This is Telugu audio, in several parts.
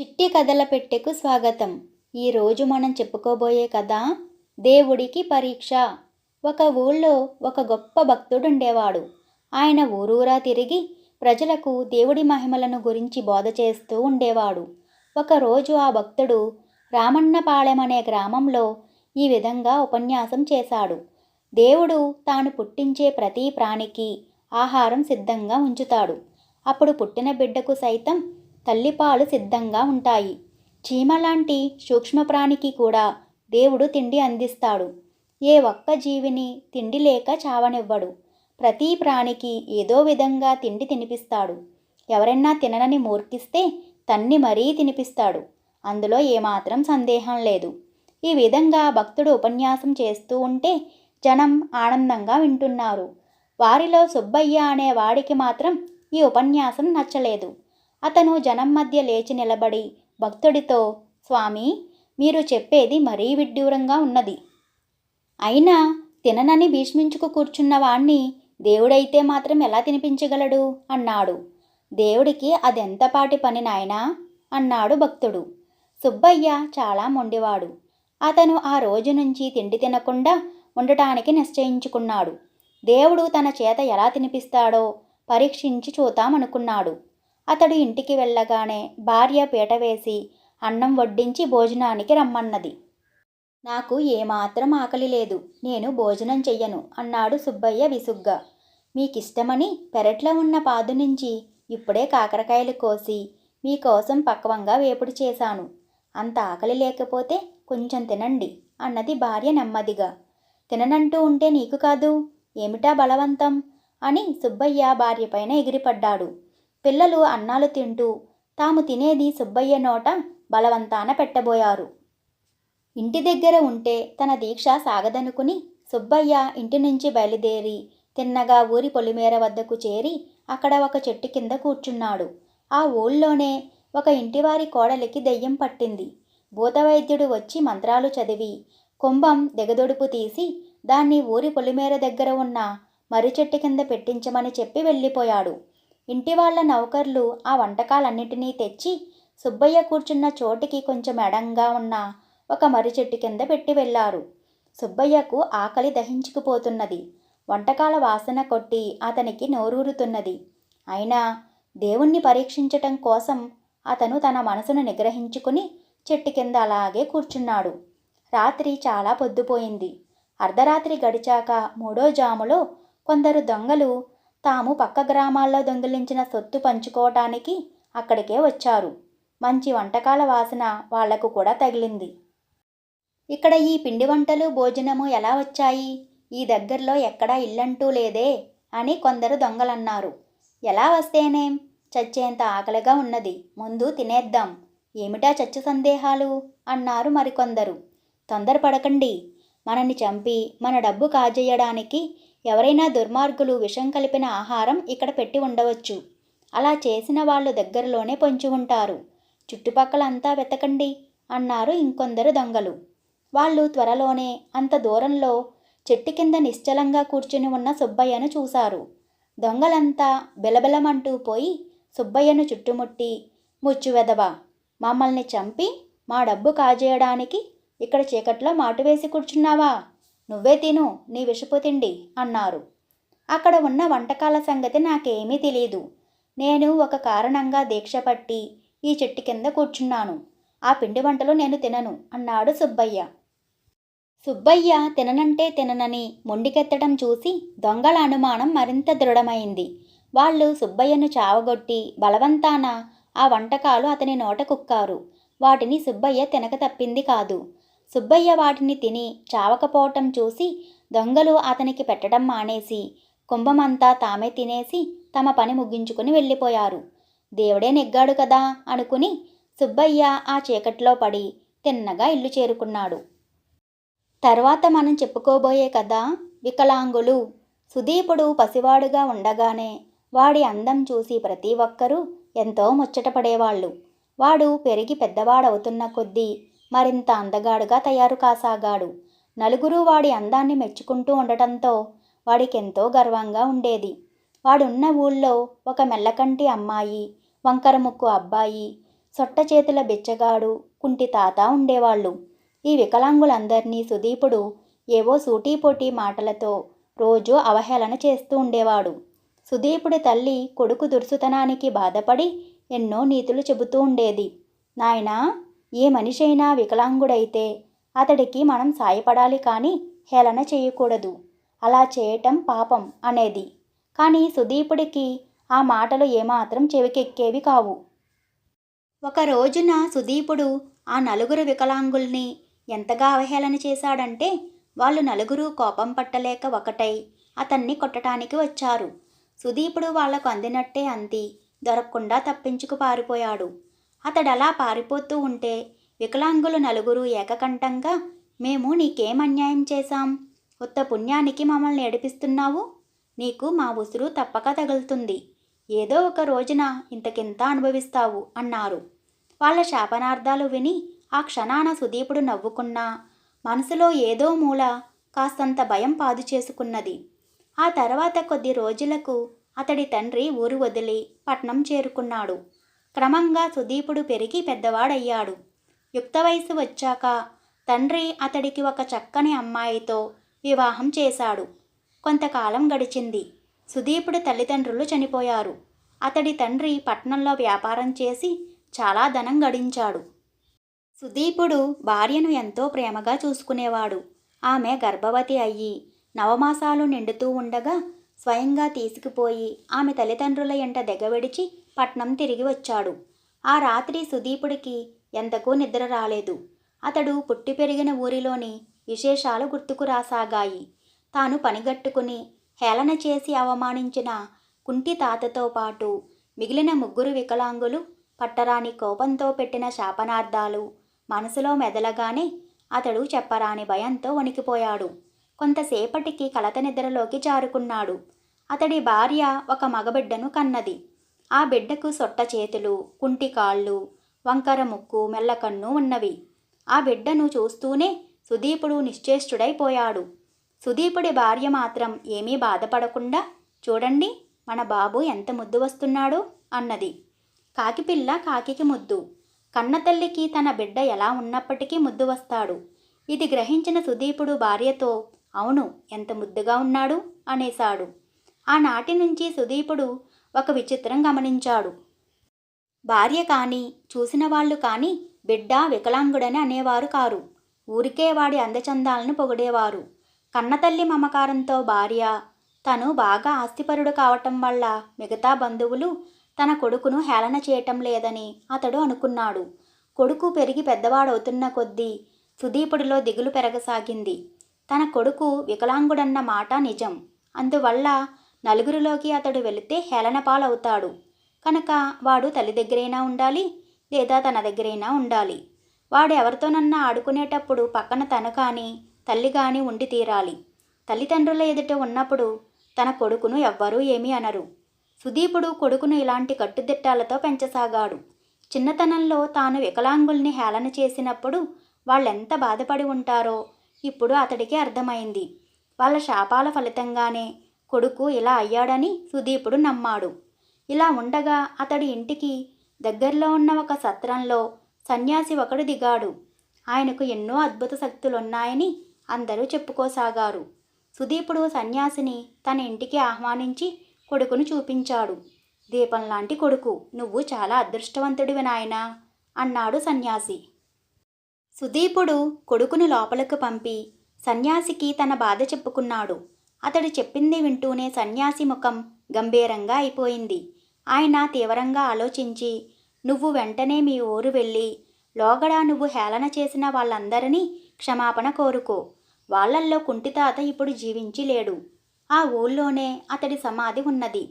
చిట్టి కథల పెట్టెకు స్వాగతం. ఈరోజు మనం చెప్పుకోబోయే కథ దేవుడికి పరీక్ష. ఒక ఊళ్ళో ఒక గొప్ప భక్తుడు ఉండేవాడు ఆయన ఊరూరా తిరిగి ప్రజలకు దేవుడి మహిమలను గురించి బోధ చేస్తూ ఉండేవాడు. ఒకరోజు ఆ భక్తుడు రామన్నపాళెం అనే గ్రామంలో ఈ విధంగా ఉపన్యాసం చేశాడు. దేవుడు తాను పుట్టించే ప్రతి ప్రాణికి ఆహారం సిద్ధంగా ఉంచుతాడు. అప్పుడు పుట్టిన బిడ్డకు సైతం తల్లిపాలు సిద్ధంగా ఉంటాయి. చీమ లాంటి సూక్ష్మ ప్రాణికి కూడా దేవుడు తిండి అందిస్తాడు. ఏ ఒక్క జీవిని తిండి లేక చావనివ్వడు. ప్రతి ప్రాణికి ఏదో విధంగా తిండి తినిపిస్తాడు. ఎవరైనా తిననని మూర్ఖిస్తే తన్ని మరీ తినిపిస్తాడు. అందులో ఏమాత్రం సందేహం లేదు. ఈ విధంగా భక్తుడు ఉపన్యాసం చేస్తూ ఉంటే జనం ఆనందంగా వింటున్నారు. వారిలో సుబ్బయ్య అనే వాడికి మాత్రం ఈ ఉపన్యాసం నచ్చలేదు. అతను జనం మధ్య లేచి నిలబడి భక్తుడితో స్వామి మీరు చెప్పేది మరీ విడ్డూరంగా ఉన్నది. అయినా తిననని భీష్మించుకు కూర్చున్నవాణ్ణి దేవుడైతే మాత్రం ఎలా తినిపించగలడు అన్నాడు. దేవుడికి అదెంతపాటి పని నాయనా అన్నాడు భక్తుడు. సుబ్బయ్య చాలా మొండివాడు. అతను ఆ రోజు నుంచి తిండి తినకుండా ఉండటానికి నిశ్చయించుకున్నాడు. దేవుడు తన చేత ఎలా తినిపిస్తాడో పరీక్షించి చూద్దామనుకున్నాడు. అతడు ఇంటికి వెళ్ళగానే భార్య పీట వేసి అన్నం వడ్డించి భోజనానికి రమ్మన్నది. నాకు ఏమాత్రం ఆకలి లేదు నేను భోజనం చెయ్యను అన్నాడు సుబ్బయ్య విసుగ్గా. మీకిష్టమని పెరట్లో ఉన్న పాదు నుంచి ఇప్పుడే కాకరకాయలు కోసి మీకోసం పక్వంగా వేపుడు చేశాను. అంత ఆకలి లేకపోతే కొంచెం తినండి అన్నది భార్య నెమ్మదిగా. తిననంటూ ఉంటే నీకు కాదు ఏమిటా బలవంతం? అని సుబ్బయ్య భార్యపైన ఎగిరిపడ్డాడు. పిల్లలు అన్నాలు తింటూ తాము తినేది సుబ్బయ్య నోట బలవంతాన పెట్టబోయారు. ఇంటి దగ్గర ఉంటే తన దీక్ష సాగదనుకుని సుబ్బయ్య ఇంటి నుంచి బయలుదేరి తిన్నగా ఊరి పొలిమేర వద్దకు చేరి అక్కడ ఒక చెట్టు కింద కూర్చున్నాడు. ఆ ఊళ్ళోనే ఒక ఇంటివారి కోడలికి దెయ్యం పట్టింది. భూతవైద్యుడు వచ్చి మంత్రాలు చదివి కుంభం దిగదొడుపు తీసి దాన్ని ఊరి పొలిమేర దగ్గర ఉన్న మర్రి చెట్టు కింద పెట్టించమని చెప్పి వెళ్ళిపోయాడు. ఇంటి వాళ్ళ నౌకర్లు ఆ వంటకాలన్నిటినీ తెచ్చి సుబ్బయ్య కూర్చున్న చోటికి కొంచెం ఎడంగా ఉన్న ఒక మర్రి చెట్టు కింద పెట్టి వెళ్ళారు. సుబ్బయ్యకు ఆకలి దహించుకుపోతున్నది. వంటకాల వాసన కొట్టి అతనికి నోరూరుతున్నది. అయినా దేవుణ్ణి పరీక్షించటం కోసం అతను తన మనసును నిగ్రహించుకుని చెట్టు కింద అలాగే కూర్చున్నాడు. రాత్రి చాలా పొద్దుపోయింది. అర్ధరాత్రి గడిచాక మూడో జాములో కొందరు దొంగలు తాము పక్క గ్రామాల్లో దొంగిలించిన సొత్తు పంచుకోవటానికి అక్కడికే వచ్చారు. మంచి వంటకాల వాసన వాళ్ళకు కూడా తగిలింది. ఇక్కడ ఈ పిండి వంటలు భోజనము ఎలా వచ్చాయి? ఈ దగ్గరలో ఎక్కడా ఇల్లంటూ లేదే అని కొందరు దొంగలన్నారు. ఎలా వస్తేనేం? చచ్చేంత ఆకలిగా ఉన్నది. ముందు తినేద్దాం. ఏమిటా చచ్చు సందేహాలు? అన్నారు మరికొందరు. తొందరపడకండి. మనని చంపి మన డబ్బు కాజేయడానికి ఎవరైనా దుర్మార్గులు విషం కలిపిన ఆహారం ఇక్కడ పెట్టి ఉండవచ్చు. అలా చేసిన వాళ్ళు దగ్గరలోనే పొంచి ఉంటారు. చుట్టుపక్కలంతా వెతకండి అన్నారు ఇంకొందరు దొంగలు. వాళ్ళు త్వరలోనే అంత దూరంలో చెట్టు కింద నిశ్చలంగా కూర్చుని ఉన్న సుబ్బయ్యను చూశారు. దొంగలంతా బిలబిలమంటూ పోయి సుబ్బయ్యను చుట్టుముట్టి ముచ్చువెదవా మమ్మల్ని చంపి మా డబ్బు కాజేయడానికి ఇక్కడ చీకట్లో మాటు వేసి కూర్చున్నావా? నువ్వే తిను నీ విషపు తిండి అన్నారు. అక్కడ ఉన్న వంటకాల సంగతి నాకేమీ తెలియదు నేను ఒక కారణంగా దీక్ష పట్టి ఈ చెట్టు కింద కూర్చున్నాను. ఆ పిండి వంటలు నేను తినను అన్నాడు సుబ్బయ్య. సుబ్బయ్య తిననంటే తిననని మొండికెత్తడం చూసి దొంగల అనుమానం మరింత దృఢమైంది. వాళ్ళు సుబ్బయ్యను చావగొట్టి బలవంతాన ఆ వంటకాలు అతని నోట కుక్కారు. వాటిని సుబ్బయ్య తినక తప్పింది కాదు. సుబ్బయ్య వాటిని తిని చావకపోవటం చూసి దొంగలు అతనికి పెట్టడం మానేసి కుంభమంతా తామే తినేసి తమ పని ముగించుకుని వెళ్ళిపోయారు. దేవుడే నెగ్గాడు కదా అనుకుని సుబ్బయ్య ఆ చీకట్లో పడి తిన్నగా ఇల్లు చేరుకున్నాడు. తర్వాత మనం చెప్పుకోబోయే కదా వికలాంగులు సుదీపుడు పసివాడుగా ఉండగానే వాడి అందం చూసి ప్రతి ఒక్కరూ ఎంతో ముచ్చటపడేవాళ్ళు వాడు పెరిగి పెద్దవాడవుతున్న కొద్దీ మరింత అందగాడుగా తయారు కాసాగాడు. నలుగురు వాడి అందాన్ని మెచ్చుకుంటూ ఉండటంతో వాడికెంతో గర్వంగా ఉండేది. వాడున్న ఊళ్ళో ఒక మెల్లకంటి అమ్మాయి వంకర ముక్కు అబ్బాయి సొట్ట చేతుల బిచ్చగాడు కుంటి తాత ఉండేవాళ్ళు. ఈ వికలాంగులందరినీ సుదీపుడు ఏవో సూటీపోటీ మాటలతో రోజూ అవహేళన చేస్తూ ఉండేవాడు. సుదీపుడి తల్లి కొడుకు దుర్సుతనానికి బాధపడి ఎన్నో నీతులు చెబుతూ ఉండేది. నాయనా ఏ మనిషి అయినా వికలాంగుడైతే అతడికి మనం సాయపడాలి కానీ హేళన చేయకూడదు. అలా చేయటం పాపం అనేది. కానీ సుదీపుడికి ఆ మాటలు ఏమాత్రం చెవికెక్కేవి కావు. ఒక రోజున సుదీపుడు ఆ నలుగురు వికలాంగుల్ని ఎంతగా అవహేళన చేశాడంటే వాళ్ళు నలుగురు కోపం పట్టలేక ఒకటై అతన్ని కొట్టడానికి వచ్చారు. సుదీపుడు వాళ్ళకు అందినట్టే అంది. దొరకకుండా తప్పించుకు పారిపోయాడు. అతడలా పారిపోతూ ఉంటే వికలాంగులు నలుగురు ఏకకంఠంగా మేము నీకేం అన్యాయం చేశాం? ఉత్త పుణ్యానికి మమ్మల్ని ఏడిపిస్తున్నావు? నీకు మా ఉసురు తప్పక తగులుతుంది. ఏదో ఒక రోజున ఇంతకింత అనుభవిస్తావు? అన్నారు. వాళ్ళ శాపనార్థాలు విని ఆ క్షణాన సుదీపుడు నవ్వుకున్నా మనసులో ఏదో మూల కాస్తంత భయం పాదు చేసుకున్నది. ఆ తర్వాత కొద్ది రోజులకు అతడి తండ్రి ఊరు వదిలి పట్నం చేరుకున్నాడు. క్రమంగా సుదీపుడు పెరిగి పెద్దవాడయ్యాడు. యుక్త వయసు వచ్చాక తండ్రి అతడికి ఒక చక్కని అమ్మాయితో వివాహం చేశాడు. కొంతకాలం గడిచింది. సుదీపుడు తల్లిదండ్రులు చనిపోయారు. అతడి తండ్రి పట్నంలో వ్యాపారం చేసి చాలా ధనం గడించాడు. సుదీపుడు భార్యను ఎంతో ప్రేమగా చూసుకునేవాడు. ఆమె గర్భవతి అయ్యి నవమాసాలు నిండుతూ ఉండగా స్వయంగా తీసుకుపోయి ఆమె తల్లిదండ్రుల ఎంట దెగవిడిచి పట్నం తిరిగి వచ్చాడు. ఆ రాత్రి సుదీపుడికి ఎంతకూ నిద్ర రాలేదు. అతడు పుట్టి పెరిగిన ఊరిలోని విశేషాలు గుర్తుకు రాసాగాయి. తాను పనిగట్టుకుని హేళన చేసి అవమానించిన కుంటి తాతతో పాటు మిగిలిన ముగ్గురు వికలాంగులు పట్టరాని కోపంతో పెట్టిన శాపనార్థాలు మనసులో మెదలగానే అతడు చెప్పరాని భయంతో వణికిపోయాడు. కొంతసేపటికి కలత నిద్రలోకి జారుకున్నాడు. అతడి భార్య ఒక మగబిడ్డను కన్నది. ఆ బిడ్డకు సొట్ట చేతులు కుంటి కాళ్ళు వంకర ముక్కు మెల్లకన్ను ఉన్నవి. ఆ బిడ్డను చూస్తూనే సుదీపుడు నిశ్చేష్టుడైపోయాడు. సుదీపుడి భార్య మాత్రం ఏమీ బాధపడకుండా చూడండి మన బాబు ఎంత ముద్దు వస్తున్నాడో అన్నది. కాకిపిల్ల కాకికి ముద్దు. కన్నతల్లికి తన బిడ్డ ఎలా ఉన్నప్పటికీ ముద్దు వస్తాడు. ఇది గ్రహించిన సుదీపుడు భార్యతో అవును ఎంత ముద్దుగా ఉన్నాడు అనేశాడు. ఆనాటి నుంచి సుదీపుడు ఒక విచిత్రం గమనించాడు. భార్య కానీ చూసిన వాళ్ళు కానీ బిడ్డ వికలాంగుడని అనేవారు కారు. ఊరికే వాడి అందచందాలను పొగిడేవారు. కన్నతల్లి మమకారంతో భార్య తను బాగా ఆస్తిపరుడు కావటం వల్ల మిగతా బంధువులు తన కొడుకును హేళన చేయటం లేదని అతడు అనుకున్నాడు. కొడుకు పెరిగి పెద్దవాడవుతున్న కొద్దీ సుదీపుడిలో దిగులు పెరగసాగింది. తన కొడుకు వికలాంగుడన్న మాట నిజం. అందువల్ల నలుగురిలోకి అతడు వెళితే హేళన పాలవుతాడు. కనుక వాడు తల్లి దగ్గరైనా ఉండాలి లేదా తన దగ్గరైనా ఉండాలి. వాడు ఎవరితోనన్నా ఆడుకునేటప్పుడు పక్కన తను కానీ తల్లి కానీ ఉండి తీరాలి. తల్లిదండ్రుల ఎదుట ఉన్నప్పుడు తన కొడుకును ఎవ్వరూ ఏమీ అనరు. సుదీపుడు కొడుకును ఇలాంటి కట్టుదిట్టాలతో పెంచసాగాడు. చిన్నతనంలో తాను వికలాంగుల్ని హేళన చేసినప్పుడు వాళ్ళెంత బాధపడి ఉంటారో ఇప్పుడు అతడికి అర్థమైంది. వాళ్ళ శాపాల ఫలితంగానే కొడుకు ఇలా అయ్యాడని సుదీపుడు నమ్మాడు. ఇలా ఉండగా అతడి ఇంటికి దగ్గరలో ఉన్న ఒక సత్రంలో సన్యాసి ఒకడు దిగాడు. ఆయనకు ఎన్నో అద్భుత శక్తులున్నాయని అందరూ చెప్పుకోసాగారు. సుదీపుడు సన్యాసిని తన ఇంటికి ఆహ్వానించి కొడుకును చూపించాడు. దీపం లాంటి కొడుకు నువ్వు చాలా అదృష్టవంతుడివి నాయనా అన్నాడు సన్యాసి. సుదీపుడు కొడుకును లోపలకు పంపి సన్యాసికి తన బాధ చెప్పుకున్నాడు. అతడు చెప్పింది వింటూనే సన్యాసి ముఖం గంభీరంగా అయిపోయింది. ఆయన తీవ్రంగా ఆలోచించి నువ్వు వెంటనే మీ ఊరు వెళ్ళి లోగడా నువ్వు హేళన చేసిన వాళ్ళందరినీ క్షమాపణ కోరుకో. వాళ్ళల్లో కుంటితాత ఇప్పుడు జీవించి లేడు. ఆ ఊళ్ళోనే అతడి సమాధి ఉన్నది.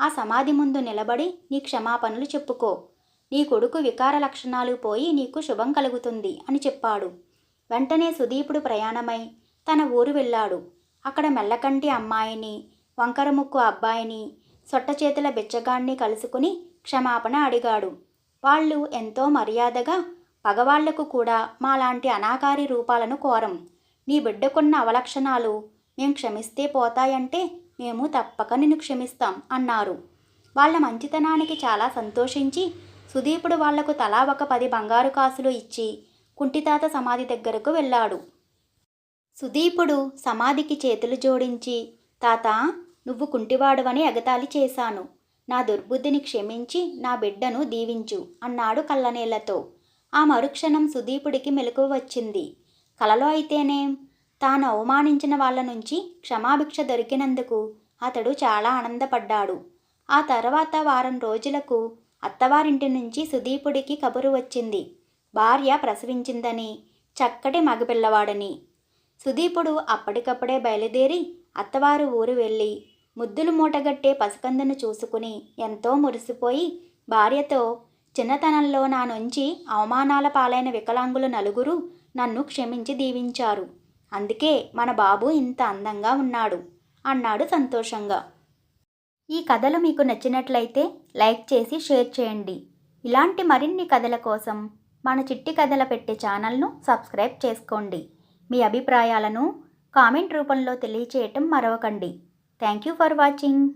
ఆ సమాధి ముందు నిలబడి నీ క్షమాపణలు చెప్పుకో. నీ కొడుకు వికార లక్షణాలు పోయి నీకు శుభం కలుగుతుంది అని చెప్పాడు. వెంటనే సుదీపుడు ప్రయాణమై తన ఊరు వెళ్ళాడు. అక్కడ మెల్లకంటి అమ్మాయిని వంకరముక్కు అబ్బాయిని సొట్ట చేతుల బిచ్చగాన్ని కలుసుకుని క్షమాపణ అడిగాడు. వాళ్ళు ఎంతో మర్యాదగా పగవాళ్ళకు కూడా మాలాంటి అనాకారి రూపాలను కోరం. నీ బిడ్డకున్న అవలక్షణాలు మేం క్షమిస్తే పోతాయంటే మేము తప్పక నిన్ను క్షమిస్తాం అన్నారు. వాళ్ళ మంచితనానికి చాలా సంతోషించి సుదీపుడు వాళ్ళకు తలా ఒక పది బంగారు కాసులు ఇచ్చి కుంటితాత సమాధి దగ్గరకు వెళ్ళాడు. సుదీపుడు సమాధికి చేతులు జోడించి తాత నువ్వు కుంటివాడువని ఎగతాళి చేశాను. నా దుర్బుద్ధిని క్షమించి నా బిడ్డను దీవించు అన్నాడు కళ్ళనీళ్ళతో ఆ మరుక్షణం సుదీపుడికి మెలకువ వచ్చింది. కలలో అయితేనేం తాను అవమానించిన వాళ్ళ నుంచి క్షమాభిక్ష దొరికినందుకు అతడు చాలా ఆనందపడ్డాడు. ఆ తర్వాత వారం రోజులకు అత్తవారింటి నుంచి సుదీపుడికి కబురు వచ్చింది. భార్య ప్రసవించిందని చక్కటి మగపిల్లవాడని. సుదీపుడు అప్పటికప్పుడే బయలుదేరి అత్తవారు ఊరు వెళ్ళి ముద్దులు మూటగట్టే పసికందును చూసుకుని ఎంతో మురిసిపోయి భార్యతో చిన్నతనంలో నా నుంచి అవమానాల పాలైన వికలాంగులు నలుగురు నన్ను క్షమించి దీవించారు. అందుకే మన బాబు ఇంత అందంగా ఉన్నాడు అన్నాడు సంతోషంగా. ఈ కథలు మీకు నచ్చినట్లయితే లైక్ చేసి షేర్ చేయండి. ఇలాంటి మరిన్ని కథల కోసం మన చిట్టి కథల పెట్టే ఛానల్ను సబ్స్క్రైబ్ చేసుకోండి. మీ అభిప్రాయాలను కామెంట్ రూపంలో తెలియచేయటం మరవకండి. Thank you for watching.